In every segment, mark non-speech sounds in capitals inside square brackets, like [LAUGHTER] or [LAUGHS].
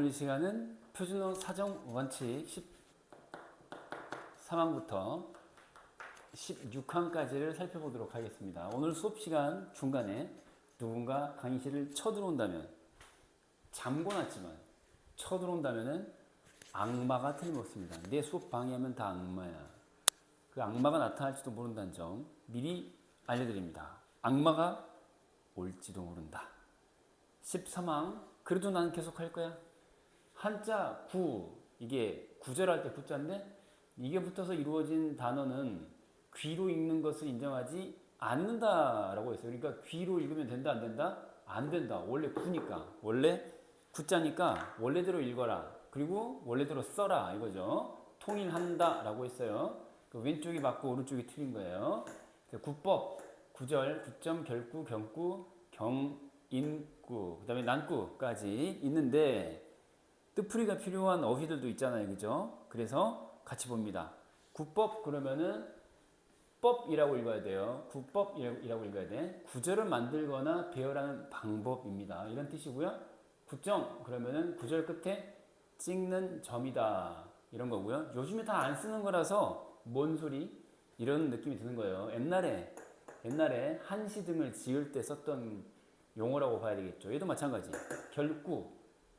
오늘 이 시간은 표준어 사정 원칙 13항부터 16항까지를 살펴보도록 하겠습니다. 오늘 수업 시간 중간에 누군가 강의실을 쳐들어온다면 잠궈놨지만 쳐들어온다면은 악마가 틀림없습니다. 내 수업 방해하면 다 악마야. 그 악마가 나타날지도 모른다는 점 미리 알려드립니다. 악마가 올지도 모른다. 13항 그래도 나는 계속 할 거야. 한자 구 이게 구절할 때 구자인데 이게 붙어서 이루어진 단어는 귀로 읽는 것을 인정하지 않는다라고 했어요. 그러니까 귀로 읽으면 된다 안 된다? 안 된다. 원래 구니까 원래 구자니까 원래대로 읽어라. 그리고 원래대로 써라 이거죠. 통일한다라고 했어요. 그 왼쪽이 맞고 오른쪽이 틀린 거예요. 그래서 구법 구절 구점 결구 경구 경 인구 그 다음에 난구까지 있는데 뜻풀이가 필요한 어휘들도 있잖아요. 그죠? 그래서 같이 봅니다. 구법 그러면은 법이라고 읽어야 돼요. 구법이라고 읽어야 돼. 구절을 만들거나 배열하는 방법입니다. 이런 뜻이고요. 구정 그러면은 구절 끝에 찍는 점이다. 이런 거고요. 요즘에 다 안 쓰는 거라서 뭔 소리 이런 느낌이 드는 거예요. 옛날에 옛날에 한시 등을 지을 때 썼던 용어라고 봐야 되겠죠. 얘도 마찬가지. 결구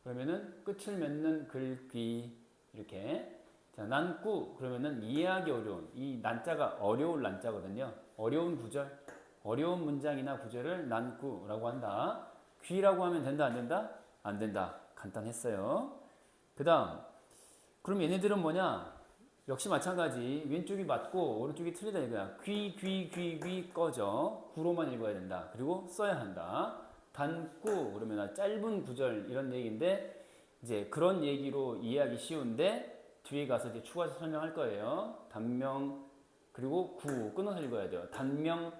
그러면은 끝을 맺는 글귀 이렇게. 자 난구 그러면은 이해하기 어려운 이 난자가 어려울 난자거든요. 어려운 구절 어려운 문장이나 구절을 난구라고 한다. 귀라고 하면 된다 안 된다? 안 된다. 간단했어요. 그 다음 그럼 얘네들은 뭐냐? 역시 마찬가지. 왼쪽이 맞고 오른쪽이 틀리다 이거야. 귀 귀 귀 귀 꺼져. 구로만 읽어야 된다. 그리고 써야 한다 단구 그러면 짧은 구절 이런 얘기인데 이제 그런 얘기로 이해하기 쉬운데 뒤에 가서 이제 추가 설명할 거예요. 단명 그리고 구 끊어서 읽어야 돼요. 단명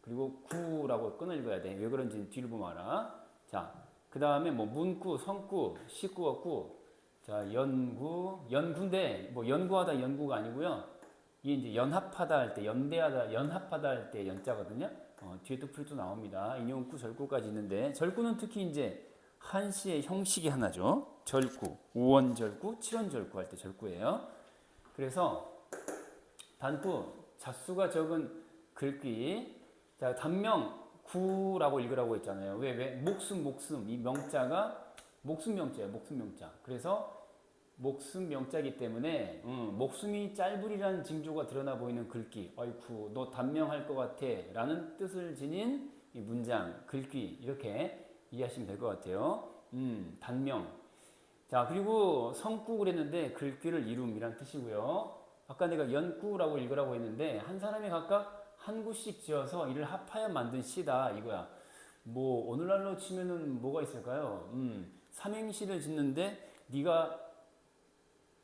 그리고 구라고 끊어 읽어야 돼. 왜 그런지 뒤를 보면 알아. 자, 그 다음에 뭐 문구, 성구, 식구어구, 자 연구, 연구인데 뭐 연구하다 연구가 아니고요. 이게 이제 연합하다 할 때, 연대하다, 연합하다 할 때 연자거든요. 어, 뒤에 또 풀도 나옵니다. 인용구, 절구까지 있는데 절구는 특히 이제 한시의 형식이 하나죠. 절구, 오원절구, 칠원절구 할 때 절구예요. 그래서 단구, 자수가 적은 글귀, 자 단명 구라고 읽으라고 했잖아요. 왜 왜? 목숨 목숨 이 명자가 목숨 명자예요. 목숨 명자. 그래서 목숨 명자이기 때문에 음, 목숨이 짧으리라는 징조가 드러나 보이는 글귀. 아이쿠 너 단명할 것 같아 라는 뜻을 지닌 이 문장, 글귀 이렇게 이해하시면 될 것 같아요. 음, 단명. 자, 그리고 성구 그랬는데 글귀를 이룸이란 뜻이고요. 아까 내가 연구라고 읽으라고 했는데 한 사람이 각각 한 구씩 지어서 이를 합하여 만든 시다 이거야. 뭐 오늘날로 치면은 뭐가 있을까요? 음, 삼행시를 짓는데 네가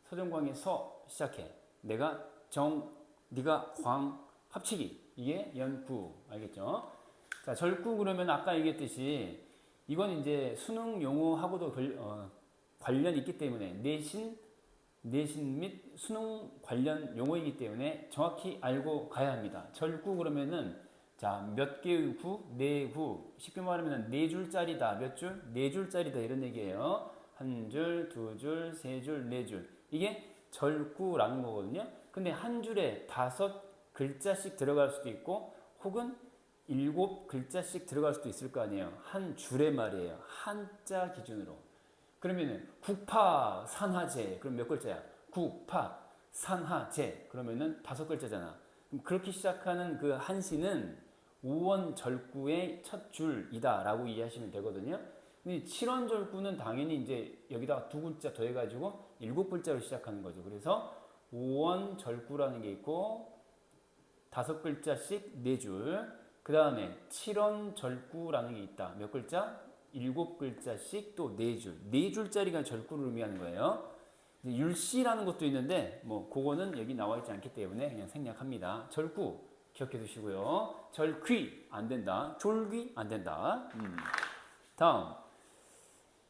서정광의 서 시작해. 내가 정, 네가 광 합치기. 이게 연구 알겠죠? 자, 절구 그러면 아까 얘기했듯이 이건 이제 수능 용어하고도 걸, 어, 관련이 있기 때문에 내신 내신 및 수능 관련 용어이기 때문에 정확히 알고 가야 합니다. 절구 그러면은 자, 몇 개의 구? 네 구. 쉽게 말하면 네 줄짜리다. 몇 줄? 네 줄짜리다. 이런 얘기예요. 한 줄, 두 줄, 세 줄, 네 줄. 이게 절구라는 거거든요. 근데 한 줄에 다섯 글자씩 들어갈 수도 있고 혹은 일곱 글자씩 들어갈 수도 있을 거 아니에요. 한 줄에 말이에요. 한자 기준으로. 그러면은 국파 산하제 그럼 몇 글자야? 국파 산하제 그러면은 다섯 글자잖아. 그럼 그렇게 시작하는 그 한시는 오원절구의 첫 줄이다라고 이해하시면 되거든요. 근데 칠원절구는 당연히 이제 여기다가 두 글자 더해가지고 일곱 글자로 시작하는 거죠. 그래서 오원절구라는 게 있고 다섯 글자씩 네 줄. 그 다음에 칠원절구라는 게 있다. 몇 글자? 일곱 글자씩 또 네 줄. 네 줄짜리가 절구를 의미하는 거예요. 율시라는 것도 있는데 뭐 그거는 여기 나와 있지 않기 때문에 그냥 생략합니다. 절구 기억해 두시고요. 절귀 안 된다. 졸귀 안 된다. 음. 다음.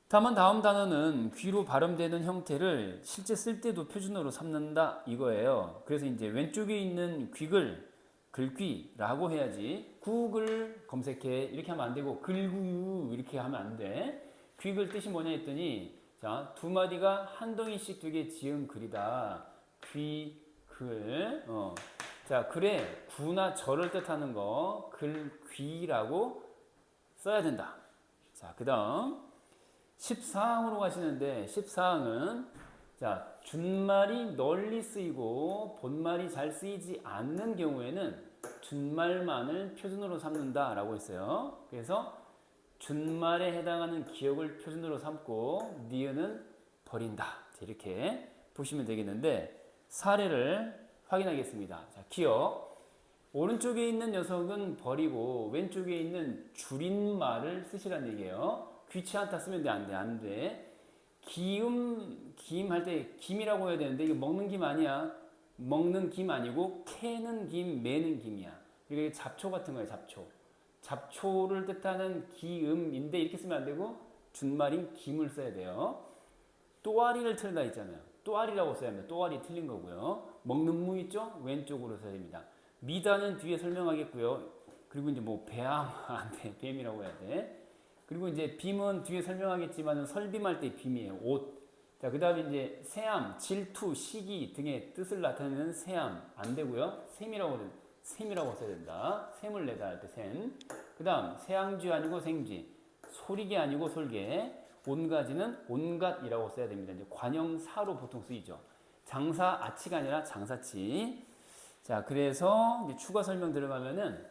다만 다음 단어는 귀로 발음되는 형태를 실제 쓸 때도 표준어로 삼는다 이거예요. 그래서 이제 왼쪽에 있는 귀글 글귀라고 해야지 구글 검색해 이렇게 하면 안 되고 글구유 이렇게 하면 안 돼. 귀글 뜻이 뭐냐 했더니 자, 두 마디가 한 덩이씩 되게 지은 글이다. 귀, 글. 어. 자, 글에 구나 절을 뜻하는 거, 글, 귀라고 써야 된다. 자, 그 다음 14항으로 가시는데 14항은 자, 준말이 널리 쓰이고 본말이 잘 쓰이지 않는 경우에는 준말만을 표준으로 삼는다라고 했어요. 그래서 준말에 해당하는 기억을 표준으로 삼고 니은은 버린다. 자, 이렇게 보시면 되겠는데 사례를 확인하겠습니다. 자, 기억. 오른쪽에 있는 녀석은 버리고 왼쪽에 있는 줄임말을 쓰시라는 얘기예요. 귀찮다 쓰면 돼, 안 돼, 안 돼. 기음, 김 할 때 김이라고 해야 되는데 이거 먹는 김 아니야. 먹는 김 아니고 캐는 김, 매는 김이야. 이게 잡초 같은 거예요, 잡초. 잡초를 뜻하는 기음인데 이렇게 쓰면 안 되고 준말인 김을 써야 돼요. 또아리를 틀다 있잖아요. 또아리라고 써야 합니다. 또아리 틀린 거고요. 먹는 무 있죠? 왼쪽으로 써야 됩니다. 미다는 뒤에 설명하겠고요. 그리고 이제 뭐 배암 [LAUGHS] 안 돼. 뱀이라고 해야 돼. 그리고 이제 빔은 뒤에 설명하겠지만 설빔할 때 빔이에요. 옷. 자, 그 다음에 이제 세암, 질투, 시기 등의 뜻을 나타내는 세암 안 되고요. 셈이라고 는 셈이라고 써야 된다. 셈을 내다 할 때 셈. 그 다음 세양쥐 아니고 생쥐, 소리개 아니고 솔개, 온가지는 온갖이라고 써야 됩니다. 이제 관형사로 보통 쓰이죠. 장사 아치가 아니라 장사치. 자, 그래서 추가 설명 들어가면은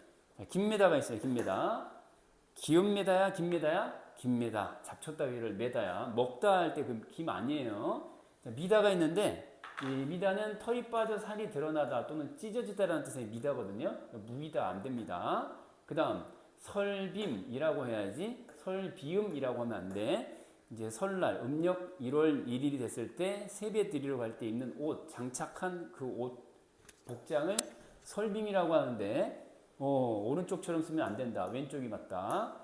김메다가 있어요. 김메다. 기음메다야, 김메다야, 김메다. 잡초 따위를 메다야. 먹다 할 때 그 김 아니에요. 자, 미다가 있는데 이 미다는 털이 빠져 살이 드러나다 또는 찢어지다라는 뜻의 미다거든요. 무이다 안 됩니다. 그다음 설빔이라고 해야지 설비음이라고 하면 안 돼. 이제 설날 음력 1월 1일이 됐을 때 세배 드리러 갈 때 입는 옷 장착한 그 옷 복장을 설빔이라고 하는데 어, 오른쪽처럼 쓰면 안 된다. 왼쪽이 맞다.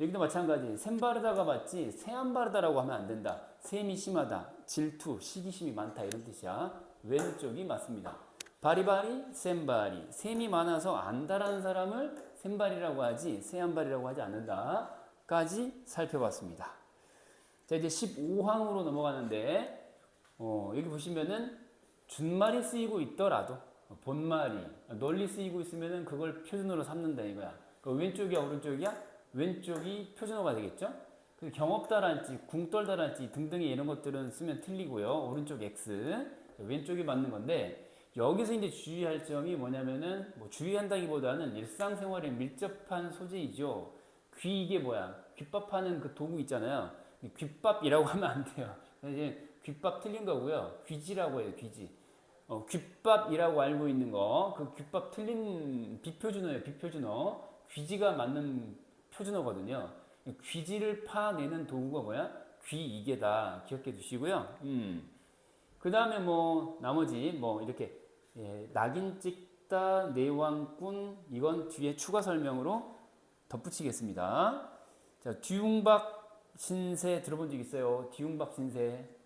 여기도 마찬가지. 샘 바르다가 맞지 세안 바르다라고 하면 안 된다. 샘이 심하다. 질투, 시기심이 많다 이런 뜻이야. 왼쪽이 맞습니다. 바리바리, 샘바리. 샘이 많아서 안다라는 사람을 샘바리라고 하지 세안바리라고 하지 않는다 까지 살펴봤습니다. 자 이제 15항으로 넘어가는데 어, 여기 보시면은 준말이 쓰이고 있더라도 본말이 널리 쓰이고 있으면은 그걸 표준으로 삼는다 이거야. 그 왼쪽이야 오른쪽이야? 왼쪽이 표준어가 되겠죠? 그 경없다랄지 궁떨다랄지 등등의 이런 것들은 쓰면 틀리고요. 오른쪽 X 왼쪽이 맞는 건데 여기서 이제 주의할 점이 뭐냐면은 뭐 주의한다기보다는 일상생활에 밀접한 소재이죠. 귀 이게 뭐야? 귓밥하는 그 도구 있잖아요. 귓밥이라고 [LAUGHS] 하면 안 돼요. 귓밥 틀린 거고요. 귀지라고 해요. 귀지. 어, 귓밥이라고 알고 있는 거, 그 귓밥 틀린 비표준어예요. 비표준어. 귀지가 맞는 표준어거든요. 귀지를 파내는 도구가 뭐야? 귀이계다. 기억해 두시고요. 음. 그 다음에 뭐, 나머지 뭐, 이렇게, 예, 낙인 찍다, 내왕꾼, 이건 뒤에 추가 설명으로 덧붙이겠습니다. 자, 뒤웅박 신세 들어본 적 있어요? 뒤웅박 신세.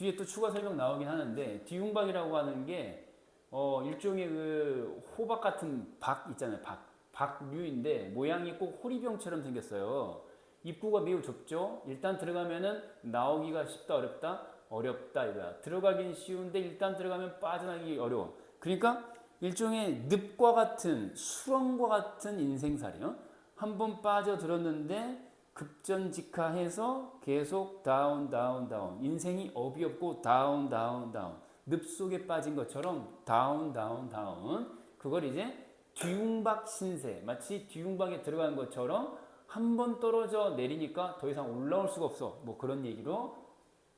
뒤에 또 추가 설명 나오긴 하는데, 뒤웅박이라고 하는 게, 어, 일종의 그 호박 같은 박 있잖아요. 박. 박류인데, 모양이 꼭 호리병처럼 생겼어요. 입구가 매우 좁죠? 일단 들어가면은 나오기가 쉽다, 어렵다? 어렵다, 이거야. 들어가긴 쉬운데, 일단 들어가면 빠져나기 어려워. 그러니까, 일종의 늪과 같은, 수렁과 같은 인생살이요. 한 번 빠져들었는데, 급전직하해서 계속 다운 다운 다운. 인생이 업이 없고 다운 다운 다운. 늪 속에 빠진 것처럼 다운 다운 다운. 그걸 이제 뒤웅박 신세 마치 뒤웅박에 들어간 것처럼 한 번 떨어져 내리니까 더 이상 올라올 수가 없어. 뭐 그런 얘기로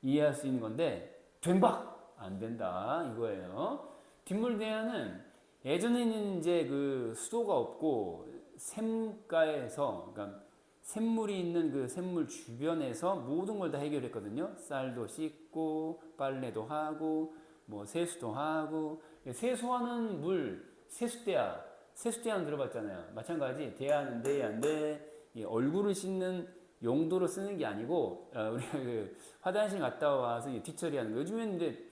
이해할 수 있는 건데 된박! 안 된다. 이거예요. 뒷물대야는 예전에는 이제 그 수도가 없고 샘가에서 그러니까 샘물이 있는 그 샘물 주변에서 모든 걸 다 해결했거든요. 쌀도 씻고 빨래도 하고 뭐 세수도 하고 세수하는 물 세수대야 세수대야는 들어봤잖아요. 마찬가지 대야는 대야인데 이 얼굴을 씻는 용도로 쓰는 게 아니고 어, 우리가 그 화장실 갔다 와서 뒤처리하는 거 요즘에는 이제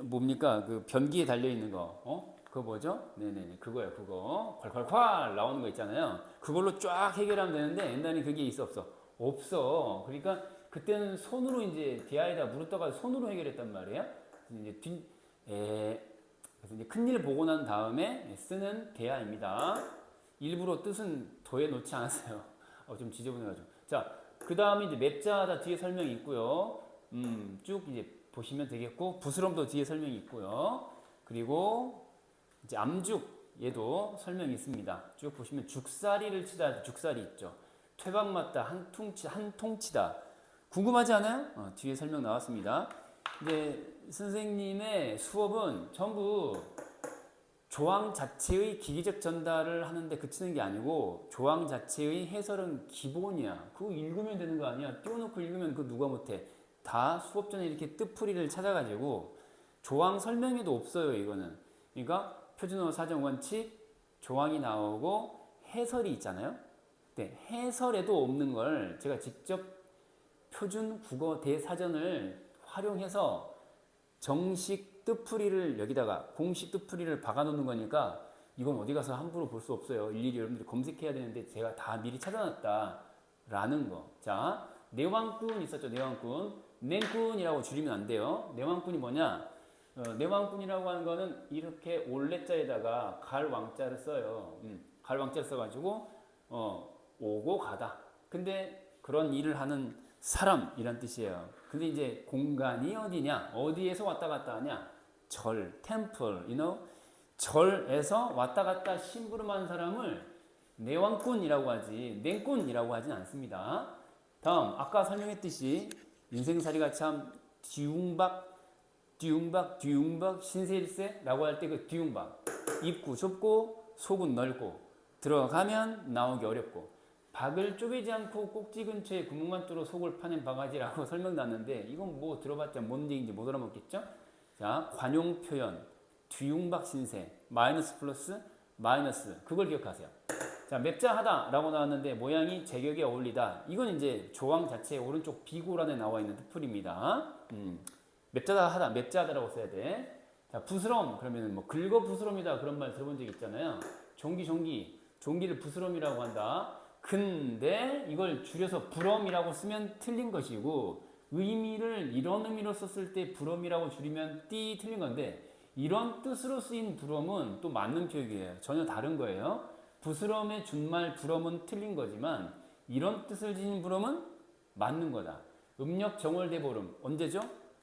뭡니까 그 변기에 달려 있는 거 어? 그거 뭐죠? 네네네 그거예요 그거 콸콸콸 나오는 거 있잖아요 그걸로 쫙 해결하면 되는데 옛날에 그게 있어 없어 없어 그러니까 그때는 손으로 이제 대야에다 물을 떠가지고 손으로 해결했단 말이에요. 이제 뒤, 에, 그래서 이제 큰일 보고 난 다음에 쓰는 대야입니다. 일부러 뜻은 더해 놓지 않았어요. 어, 좀 지저분해가지고. 자, 그 다음에 이제 맵자하다 뒤에 설명이 있고요. 음, 쭉 이제 보시면 되겠고, 부스럼도 뒤에 설명이 있고요. 그리고 이제 암죽 얘도 설명이 있습니다. 쭉 보시면 죽사리를 치다 죽사리 있죠. 퇴박 맞다 한 통치 한 통치다. 궁금하지 않아요? 어, 뒤에 설명 나왔습니다. 이제 선생님의 수업은 전부 조항 자체의 기기적 전달을 하는데 그치는 게 아니고 조항 자체의 해설은 기본이야. 그거 읽으면 되는 거 아니야. 띄워놓고 읽으면 그 누가 못해. 다 수업 전에 이렇게 뜻풀이를 찾아가지고 조항 설명에도 없어요. 이거는. 그러니까 표준어 사정 원칙 조항이 나오고 해설이 있잖아요. 네, 해설에도 없는 걸 제가 직접 표준 국어 대사전을 활용해서 정식 뜻풀이를 여기다가 공식 뜻풀이를 박아 놓는 거니까 이건 어디 가서 함부로 볼 수 없어요. 일일이 여러분들이 검색해야 되는데 제가 다 미리 찾아놨다라는 거. 자, 내왕꾼 있었죠. 내왕꾼. 냉꾼이라고 줄이면 안 돼요. 내왕꾼이 뭐냐? 어, 내왕꾼이라고 하는 거는 이렇게 올레자에다가 갈 왕자를 써요. 음, 갈 왕자를 써가지고 어, 오고 가다. 근데 그런 일을 하는 사람이란 뜻이에요. 근데 이제 공간이 어디냐? 어디에서 왔다 갔다 하냐? 절, temple, you know? 절에서 왔다 갔다 심부름하는 사람을 내왕꾼이라고 하지, 냉꾼이라고 하진 않습니다. 다음, 아까 설명했듯이 인생살이가 참 뒤웅박, 뒤웅박, 뒤웅박, 신세일세라고 할 때 그 뒤웅박. 입구 좁고 속은 넓고 들어가면 나오기 어렵고 박을 쪼개지 않고 꼭지 근처에 구멍만 뚫어 속을 파낸 바가지라고 [LAUGHS] 설명났는데 이건 뭐 들어봤자 뭔 얘기인지 못 알아먹겠죠? 자, 관용 표현, 뒤웅박 신세, 마이너스 플러스 마이너스 그걸 기억하세요. 자, 맵자하다라고 나왔는데 모양이 제격에 어울리다. 이건 이제 조항 자체 오른쪽 비고란에 나와 있는 뜻풀입니다. 음, 맵자다 하다, 맵자하다라고 써야 돼. 자, 부스럼 그러면 뭐 긁어 부스럼이다 그런 말 들어본 적 있잖아요. 종기 종기, 종기를 부스럼이라고 한다. 근데 이걸 줄여서 부럼이라고 쓰면 틀린 것이고 의미를 이런 의미로 썼을 때 부럼이라고 줄이면 띠 틀린 건데 이런 뜻으로 쓰인 부럼은 또 맞는 표기예요. 전혀 다른 거예요. 부스럼의 준말 부럼은 틀린 거지만 이런 뜻을 지닌 부럼은 맞는 거다. 음력 정월 대보름 언제죠?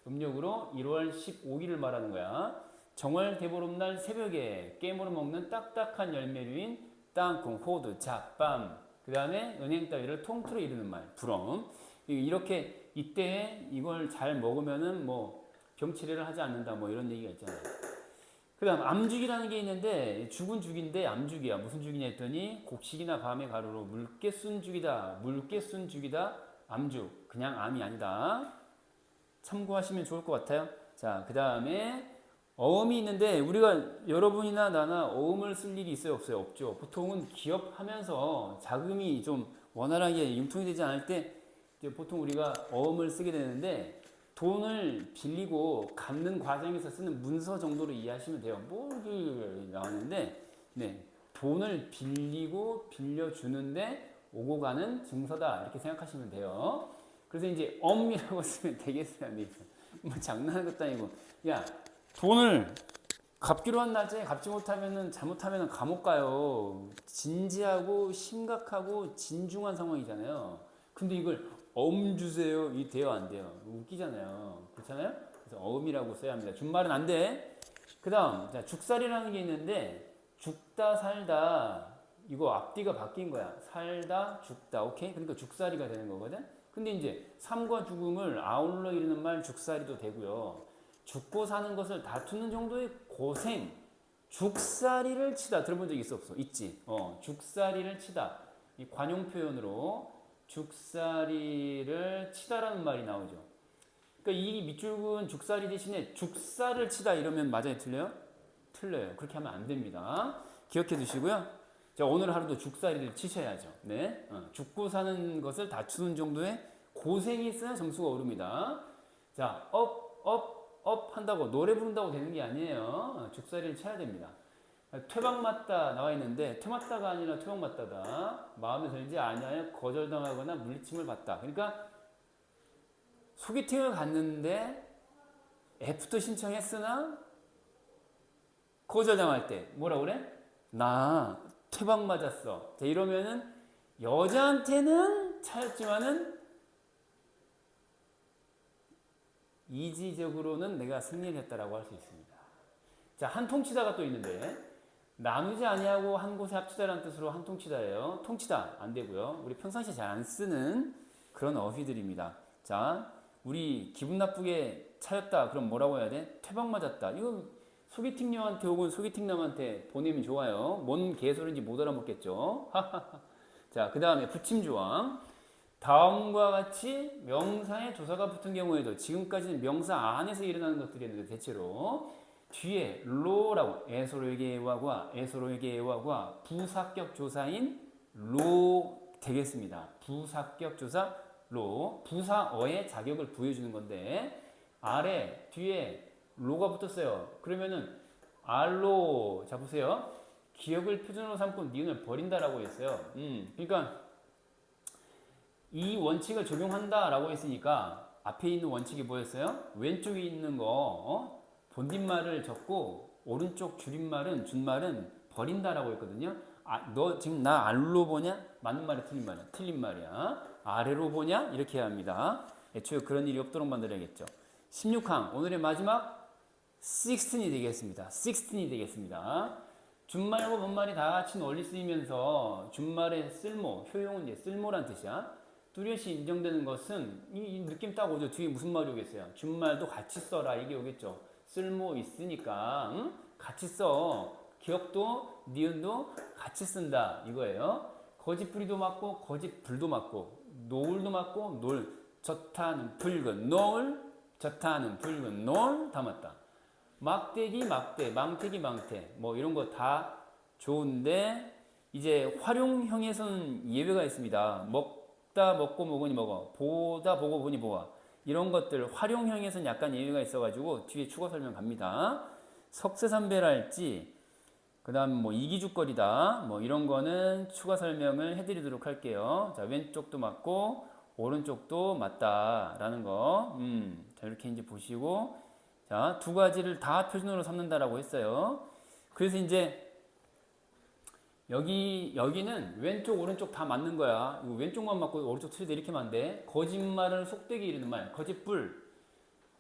음력으로 1월 15일을 말하는 거야. 정월 대보름 날 새벽에 깨물어 먹는 딱딱한 열매류인 땅콩, 호두, 잡밤 그 다음에 은행 따위를 통틀어 이르는 말, 부럼. 이렇게 이때 이걸 잘 먹으면은 뭐 병치레를 하지 않는다 뭐 이런 얘기가 있잖아요. 그 다음 암죽이라는 게 있는데 죽은 죽인데 암죽이야. 무슨 죽이냐 했더니 곡식이나 밤의 가루로 묽게 쓴 죽이다. 묽게 쓴 죽이다. 암죽. 그냥 암이 아니다. 참고하시면 좋을 것 같아요. 자, 그 다음에 어음이 있는데 우리가 여러분이나 나나 어음을 쓸 일이 있어요 없어요? 없죠. 보통은 기업하면서 자금이 좀 원활하게 융통이 되지 않을 때 보통 우리가 어음을 쓰게 되는데 돈을 빌리고 갚는 과정에서 쓰는 문서 정도로 이해하시면 돼요. 뭐 나오는데 네. 돈을 빌리고 빌려주는데 오고 가는 증서다. 이렇게 생각하시면 돼요 그래서 이제 엄이라고 [LAUGHS] 쓰면 되겠어요 뭐 장난하는 것도 아니고 야 돈을 갚기로 한 날짜에 갚지 못하면은 잘못하면은 감옥 가요. 진지하고 심각하고 진중한 상황이잖아요. 근데 이걸 엄 주세요. 이 돼요 안 돼요? 웃기잖아요. 그렇잖아요? 그래서 어음이라고 써야 합니다. 준말은 안 돼. 그다음 자 죽살이라는 게 있는데 죽다 살다 이거 앞뒤가 바뀐 거야. 살다 죽다 오케이? 그러니까 죽살이가 되는 거거든. 근데 이제 삶과 죽음을 아울러 이르는 말 죽살이도 되고요. 죽고 사는 것을 다투는 정도의 고생, 죽살이를 치다 들어본 적 있어 없어? 있지. 어, 죽살이를 치다. 이 관용 표현으로 죽살이를 치다라는 말이 나오죠. 그러니까 이 밑줄 은 죽살이 대신에 죽살을 치다 이러면 맞아요, 틀려요? 틀려요. 그렇게 하면 안 됩니다. 기억해 두시고요. 자, 오늘 하루도 죽살이를 치셔야죠. 네. 어, 죽고 사는 것을 다투는 정도의 고생이 있어야 점수가 오릅니다. 자, 업, 업, 업 한다고 노래 부른다고 되는 게 아니에요. 죽살이를 쳐야 됩니다. 퇴박 맞다 나와 있는데 퇴 맞다가 아니라 퇴박 맞다다. 마음에 들지 아니하여 거절당하거나 물리침을 받다. 그러니까 소개팅을 갔는데 애프터 신청했으나 거절당할 때 뭐라 그래? 나 퇴박 맞았어. 자, 이러면은 여자한테는 차였지만은 이지적으로는 내가 승리를 했다라고 할 수 있습니다. 자, 한 통치다가 또 있는데 나누지 아니하고 한 곳에 합치다라는 뜻으로 한 통치다예요. 통치다 안 되고요. 우리 평상시에 잘 안 쓰는 그런 어휘들입니다. 자, 우리 기분 나쁘게 차였다. 그럼 뭐라고 해야 돼? 퇴박 맞았다. 이거 소개팅녀한테 혹은 소개팅남한테 보내면 좋아요. 뭔 개소리인지 못 알아먹겠죠. [LAUGHS] 자, 그 다음에 붙임 조항. 다음과 같이 명사에 조사가 붙은 경우에도 지금까지는 명사 안에서 일어나는 것들이었는데 대체로 뒤에 로라고 에소로에게와과 에소로에게와과 부사격 조사인 로 되겠습니다. 부사격 조사 로 부사어의 자격을 부여주는 건데 아래 뒤에 로가 붙었어요. 그러면은 알로 자 보세요. 기억을 표준으로 삼고 니은을 버린다라고 했어요. 음, 그러니까 이 원칙을 적용한다라고 했으니까 앞에 있는 원칙이 뭐였어요? 왼쪽에 있는 거 어? 본뒷말을 적고 오른쪽 줄임말은 준말은 버린다라고 했거든요. 아, 너 지금 나 알로 보냐? 맞는 말이야, 틀린 말이야? 틀린 말이야. 아래로 보냐? 이렇게 해야 합니다. 애초에 그런 일이 없도록 만들어야겠죠. 16항 오늘의 마지막 16이 되겠습니다. 16이 되겠습니다. 준말과 본말이 다 같이 널리 쓰이면서 준말의 쓸모, 효용은 이제 쓸모란 뜻이야. 뚜렷이 인정되는 것은 이, 이 느낌 딱 오죠. 뒤에 무슨 말이 오겠어요? 준말도 같이 써라 이게 오겠죠. 쓸모 있으니까 응? 같이 써. 기억도 니은도 같이 쓴다 이거예요. 거짓부리도 맞고 거짓불도 맞고 노을도 맞고 놀 젖타는 붉은 노을 젖타는 붉은 노을 다 맞다. 막대기 막대 망태기 망태 뭐 이런 거 다 좋은데 이제 활용형에서는 예외가 있습니다. 먹다 먹고 먹으니 먹어 보다 보고 보니 보아 이런 것들 활용형에서는 약간 예외가 있어가지고 뒤에 추가 설명 갑니다. 석쇠삼배랄지 그 다음 뭐 이기죽거리다 뭐 이런 거는 추가 설명을 해드리도록 할게요. 자 왼쪽도 맞고 오른쪽도 맞다라는 거. 음, 자 이렇게 이제 보시고 자 두 가지를 다 표준으로 삼는다라고 했어요. 그래서 이제 여기 여기는 왼쪽 오른쪽 다 맞는 거야. 왼쪽만 맞고 오른쪽 틀리다 이렇게 돼. 거짓말을 속되게 이르는 말, 거짓불.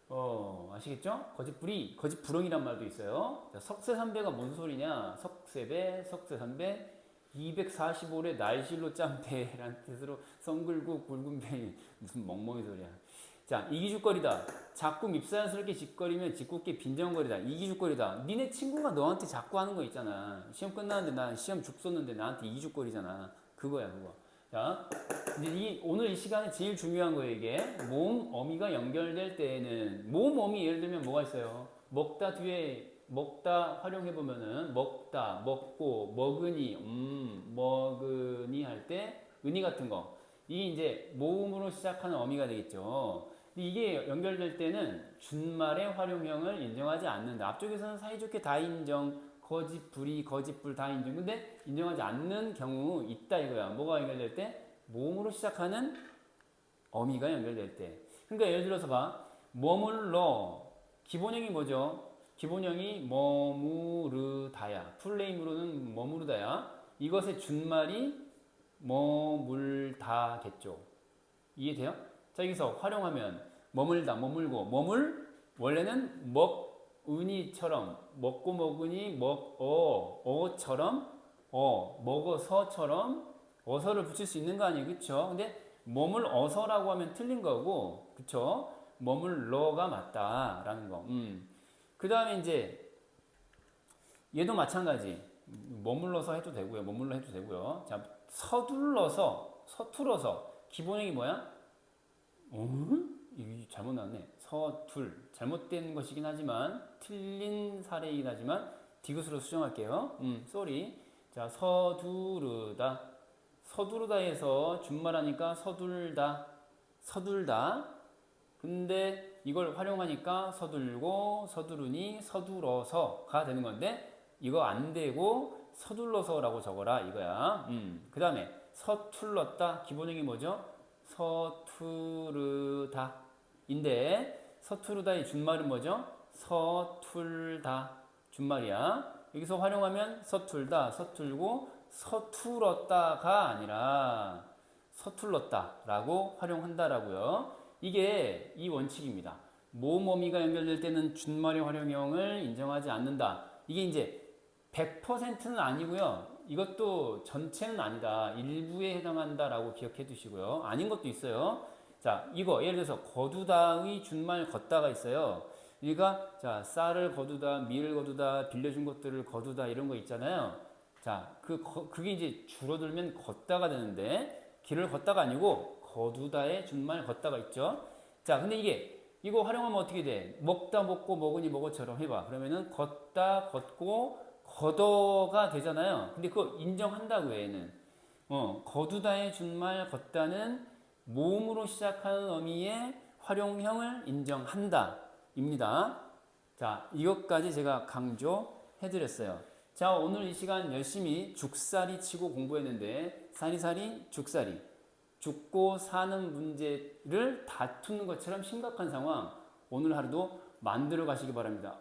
어 아시겠죠? 거짓불이 거짓불응이란 말도 있어요. 자, 석쇠삼배가 뭔 소리냐? 석쇠배, 석쇠삼배, 245래 날실로 짬배라는 뜻으로 성글고 굵은 배 무슨 멍멍이 소리야. 자 이기죽거리다. 자꾸 밉사스럽게 짓거리면 짓궂게 빈정거리다. 이기죽거리다. 니네 친구가 너한테 자꾸 하는 거 있잖아. 시험 끝났는데 난 시험 죽 쏘는데 나한테 이기죽거리잖아. 그거야 그거. 자 이제 이 오늘 이 시간에 제일 중요한 거예요 이게 모음 어미가 연결될 때에는 모음 어미 예를 들면 뭐가 있어요 먹다 뒤에 먹다 활용해 보면은 먹다 먹고 먹으니 음 먹으니 할 때 은이 같은 거 이게 이제 모음으로 시작하는 어미가 되겠죠 근데 이게 연결될 때는 준말의 활용형을 인정하지 않는다 앞쪽에서는 사이좋게 다 인정 거짓 불이 거짓 불 다 인정 근데 인정하지 않는 경우 있다 이거야 뭐가 연결될 때 모음으로 시작하는 어미가 연결될 때. 그러니까 예를 들어서 봐. 머물러. 기본형이 뭐죠? 기본형이 머무르다야. 풀네임으로는 머무르다야. 이것의 준말이 머물다겠죠. 이해돼요? 자, 여기서 활용하면 머물다, 머물고, 머물, 원래는 먹, 은이처럼, 먹고 먹으니, 먹, 어, 어처럼, 어, 먹어서처럼, 어서를 붙일 수 있는 거 아니에요, 그쵸? 근데 머물 어서라고 하면 틀린 거고, 그쵸? 머물러가 맞다 라는 거. 음. 그 다음에 이제 얘도 마찬가지. 머물러서 해도 되고요, 머물러 해도 되고요. 자, 서둘러서, 서툴어서 기본형이 뭐야? 어? 이게 잘못 나왔네. 서툴. 잘못된 것이긴 하지만 틀린 사례이긴 하지만 디귿으로 수정할게요. 음, 쏘리. 자, 서두르다. 서두르다에서 준말하니까 서둘다, 서둘다. 근데 이걸 활용하니까 서둘고, 서두르니, 서둘어서가 되는 건데 이거 안 되고 서둘러서라고 적어라 이거야. 음. 그 다음에 서툴렀다. 기본형이 뭐죠? 서투르다. 인데 서투르다의 준말은 뭐죠? 서툴다 준말이야. 여기서 활용하면 서툴다, 서툴고 서툴었다가 아니라 서툴렀다라고 활용한다라고요. 이게 이 원칙입니다. 모모미가 연결될 때는 준말의 활용형을 인정하지 않는다. 이게 이제 100%는 아니고요. 이것도 전체는 아니다. 일부에 해당한다라고 기억해 두시고요. 아닌 것도 있어요. 자, 이거 예를 들어서 거두다의 준말 걷다가 있어요. 그러니까 자, 쌀을 거두다, 밀을 거두다, 빌려준 것들을 거두다 이런 거 있잖아요. 자, 그 거- 그게 이제 줄어들면 걷다가 되는데 길을 걷다가 아니고 거두다의 준말 걷다가 있죠. 자, 근데 이게 이거 활용하면 어떻게 돼? 먹다 먹고 먹으니 먹어처럼 해봐. 그러면은 걷다 걷고 걷어가 되잖아요. 근데 그거 인정한다고 얘는. 어, 거두다의 준말 걷다는 모음으로 시작하는 어미의 활용형을 인정한다. 입니다. 자, 이것까지 제가 강조해 드렸어요. 자, 오늘 이 시간 열심히 죽살이 치고 공부했는데, 사리사리, 죽살이. 죽고 사는 문제를 다투는 것처럼 심각한 상황, 오늘 하루도 만들어 가시기 바랍니다.